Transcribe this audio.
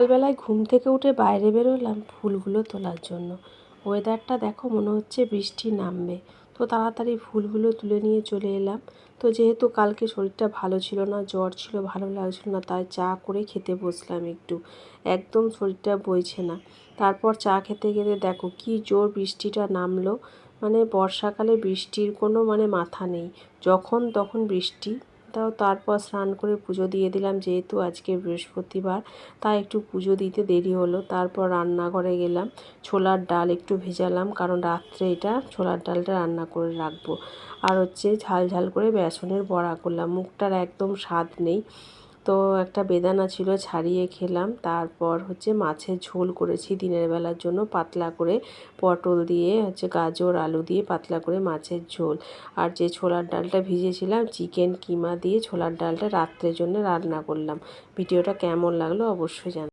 সকালবেলায় ঘুম থেকে উঠে বাইরে বেরোলাম ফুলগুলো তোলার জন্য। ওয়েদারটা দেখো মনে হচ্ছে বৃষ্টি নামবে। তো তাড়াতাড়ি ফুলগুলো তুলে নিয়ে চলে এলাম। তো যেহেতু কালকে শরীরটা ভালো ছিল না, জ্বর ছিল, ভালো লাগছিল না, তাই চা করে খেতে বসলাম একটু। একদম শরীরটা বইছে না। তারপর চা খেতে খেতে দেখো কি জোর বৃষ্টিটা নামলো। মানে বর্ষাকালে বৃষ্টির কোনো মানে মাথা নেই। যখন তখন বৃষ্টি তাও তারপর স্নান করে পুজো দিয়ে দিলাম। যেহেতু আজকে বৃহস্পতিবার, তাই একটু পুজো দিতে দেরি হলো। তারপর রান্নাঘরে গেলাম, ছোলার ডাল একটু ভেজালাম, কারণ রাত্রে এটা ছোলার ডালটা রান্না করে রাখব। আর হচ্ছে ঝাল ঝাল করে বেসনের বড়া করলাম। মুখটার একদম স্বাদ নেই। তো একটা বেদানা ছিল, ছাড়িয়ে খেলাম। তারপর হচ্ছে মাছের ঝোল করেছি দিনের বেলার জন্য, পাতলা করে পটল দিয়ে, হচ্ছে গাজর, আলু দিয়ে পাতলা করে মাছের ঝোল। আর যে ছোলার ডালটা ভিজেছিলাম, চিকেন, কিমা দিয়ে ছোলার ডালটা রাত্রের জন্য রান্না করলাম। ভিডিওটা কেমন লাগল অবশ্যই জান